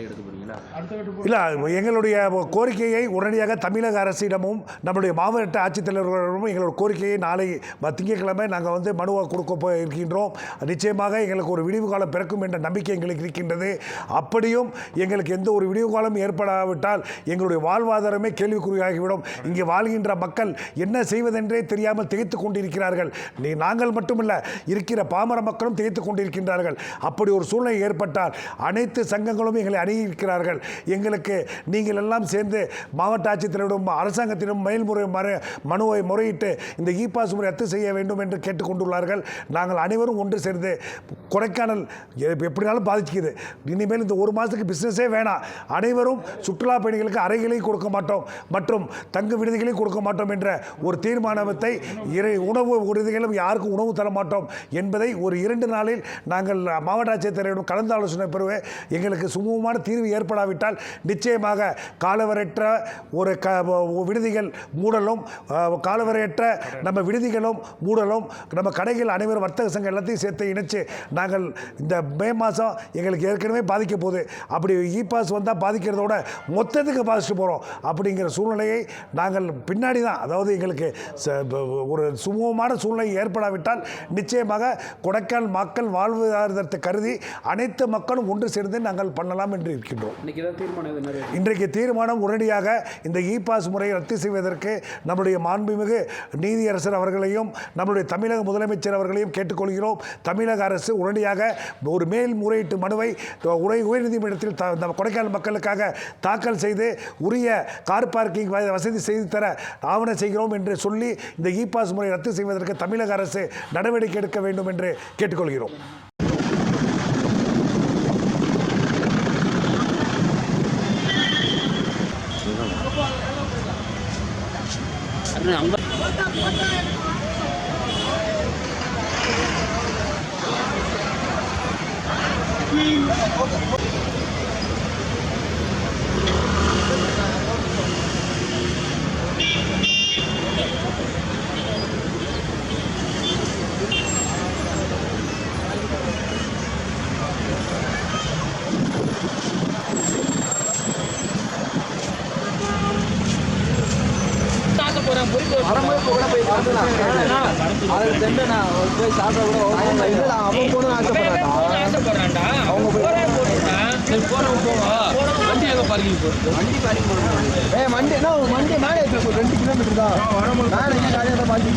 கை எடுக்க போறீங்களா இல்லை எங்களுடைய கோரிக்கையை உடனடியாக தமிழக அரசிடமும் நம்முடைய மாவட்ட ஆட்சித்தலைவர்களிடமும் எங்களோட கோரிக்கையை நாளை திங்கட்கிழமை நாங்கள் வந்து மனுவாக கொடுக்க போ இருக்கின்றோம் நிச்சயமாக எங்களுக்கு ஒரு விடிவு காலம் பிறக்கும் என்ற நம்பிக்கை எங்களுக்கு இருக்கின்றது. அப்படியும் எங்களுக்கு எந்த ஒரு விடிவு காலம் ஏற்படாவிட்டால் எங்களுடைய வாழ்வாதாரமே கேள்விக்குறியாகிவிடும். இங்கே வாழ்கின்ற மக்கள் என்ன செய்வதென்றே தெரியாமல் திகைத்து கொண்டிருக்கிறார்கள். நீ நாங்கள் மட்டுமல்ல இருக்கிற பாமர மக்களும் திகைத்து கொண்டிருக்கின்றார்கள். அப்படி ஒரு சூழ்நிலை ஏற்பட்டால் அனைத்து சங்கங்களும் எங்களை அணுகியிருக்கிறார்கள் எங்களுக்கு நீங்கள் எல்லாம் சேர்ந்து மாவட்ட ஆட்சித்தலைவரிடம் அரசாங்கத்திடம் மேல்முறை மறு மனுவை முறையிட்டு இந்த இ பாஸ் முறை ரத்து செய்ய வேண்டும் என்று கேட்டுக்கொண்டுள்ளார்கள். நாங்கள் அனைவரும் ஒன்று சேர்ந்து கொடைக்கானல் எப்படினாலும் பாதிக்குது இனிமேல் இந்த ஒரு மாதத்துக்கு பிஸ்னஸே வேணாம். அனைவரும் சுற்றுலா பயணிகளுக்கு அறைகளையும் கொடுக்க மாட்டோம். மற்றும் தங்கு விடுதிகளையும் கொடுக்க மாட்டோம் என்ற ஒரு தீர்மானத்தை இறை உணவு விடுதிகளும் யாருக்கும் உணவு தர மாட்டோம் என்பதை ஒரு இரண்டு நாளில் நாங்கள் மாவட்ட ஆட்சித்தலைவரிடம் கலந்து ஆலோசனை பெறுவே எங்களுக்கு சுமூகமான தீர்வு ஏற்படாவிட்டால் நிச்சயமாக காலவரையற்ற ஒரு க விடுதிகள் மூடலும் காலவரையற்ற நம்ம விடுதிகளும் மூடலும் நம்ம கடைகள் அனைவரும் வர்த்தக சங்கம் எல்லாத்தையும் சேர்த்து இணைச்சு நாங்கள் இந்த மே மாதம் எங்களுக்கு ஏற்கனவே பாதிக்க போகுது. அப்படி இ பாஸ் வந்தால் பாதிக்கிறதோட மொத்தத்துக்கு பாதிச்சுட்டு போகிறோம் அப்படிங்கிற சூழ்நிலையை நாங்கள் பின்னாடி தான் அதாவது எங்களுக்கு ச- ஒரு சுமூகமான சூழ்நிலை ஏற்படாவிட்டால் நிச்சயமாக கொடைக்கானல் மக்கள் வாழ்வாதாரத்தை கருதி அனைத்து மக்களும் ஒன்று சேர்ந்து நாங்கள் பண்ணலாம் என்று இருக்கின்றோம். இன்னைக்கு ஏதாவது தீர்மானம் இன்றைக்கு தீர்மானம் உடனடியாக இந்த இ பாஸ் முறையை ரத்து செய்வதற்கு நம்முடைய மாண்புமிகு நீதியரசர் அவர்களையும் நம்முடைய தமிழக முதலமைச்சர் அவர்களையும் கேட்டுக்கொள்கிறோம். தமிழக அரசு உடனடியாக ஒரு மேல்முறையீட்டு மனுவை உரை உயர்நீதிமன்றத்தில் த- நம்ம கொடைக்கானல் மக்களுக்காக தாக்கல் செய்து உரிய கார் பார்க்கிங் வசதி செய்து தர ஆவணம் செய்கிறோம் என்று சொல்லி இந்த இ பாஸ் முறை ரத்து செய்வதற்கு தமிழக அரசு நடவடிக்கை எடுக்க வேண்டும் என்று கேட்டுக்கொள்கிறோம். Rộng. வரும்போது கூட போய் பார்த்துலாம் அது தெரியல போய் சாப்பிட கூட அவங்க இல்லை அவன் போகணும்னு ஆசைப்படுறாங்க அவங்க போய் வண்டி பாரி ஏ வண்டி என்ன வண்டி மேலே ஏற்ற ரெண்டு கிலோமீட்டர் தான். மேலே காலையில் பாதி ஏ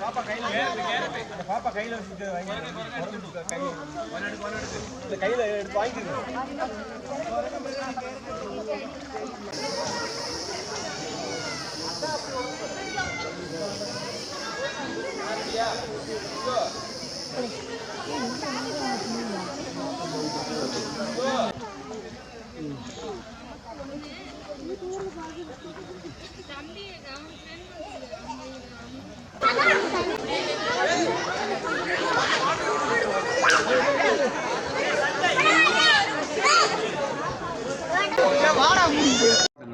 பாப்பா கையில அந்த பாப்பா கையில வச்சுட்டு வாங்கி கையில. எடுத்து வாங்கிக்கிறேன்